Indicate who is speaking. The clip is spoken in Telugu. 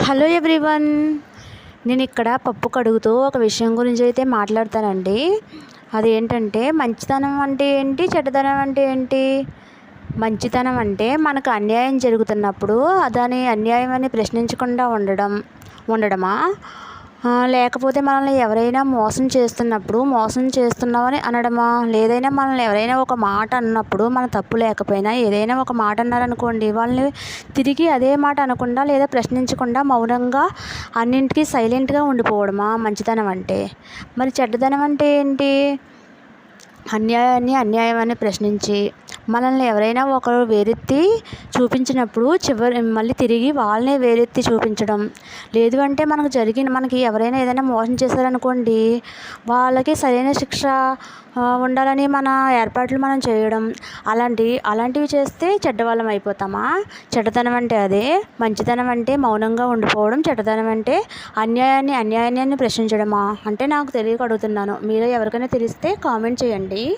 Speaker 1: Hello everyone. నేను ఇక్కడ పప్పు కడుగుతూ ఒక విషయం గురించి అయితే మాట్లాడతానండి. అదేంటంటే మంచితనం అంటే ఏంటి చెడ్డతనం అంటే ఏంటి? మంచితనం అంటే మనకు అన్యాయం జరుగుతున్నప్పుడు దాని అన్యాయం అని ప్రశ్నించకుండా ఉండడం ఉండడమా? లేకపోతే మనల్ని ఎవరైనా మోసం చేస్తున్నప్పుడు మోసం చేస్తున్నామని అనడమా? లేదైనా మనల్ని ఎవరైనా ఒక మాట అన్నప్పుడు మన తప్పు లేకపోయినా ఏదైనా ఒక మాట అన్నారనుకోండి వాళ్ళని తిరిగి అదే మాట అనకుండా లేదా ప్రశ్నించకుండా మౌనంగా అన్నింటికీ సైలెంట్గా ఉండిపోవడమా? మంచితనం అంటే. మరి చెడ్డతనం అంటే ఏంటి? అన్యాయాన్ని అన్యాయం అని ప్రశ్నించి మనల్ని ఎవరైనా ఒకరు వేరెత్తి చూపించినప్పుడు చివరి మళ్ళీ తిరిగి వాళ్ళనే వేరెత్తి చూపించడం. లేదు అంటే మనకు జరిగిన మనకి ఎవరైనా ఏదైనా మోసం చేశారనుకోండి వాళ్ళకి సరైన శిక్ష ఉండాలని మన ఏర్పాట్లు మనం చేయడం. అలాంటి అలాంటివి చేస్తే చెడ్డవాళ్ళం అయిపోతామా? చెడ్డతనం అంటే అదే. మంచితనం అంటే మౌనంగా ఉండిపోవడం. చెడ్డతనం అంటే అన్యాయాన్ని అన్యాయాన్ని ప్రశ్నించడమా? అంటే నాకు తెలియక అడుగుతున్నాను. మీరు ఎవరికైనా తెలిస్తే కామెంట్ చేయండి.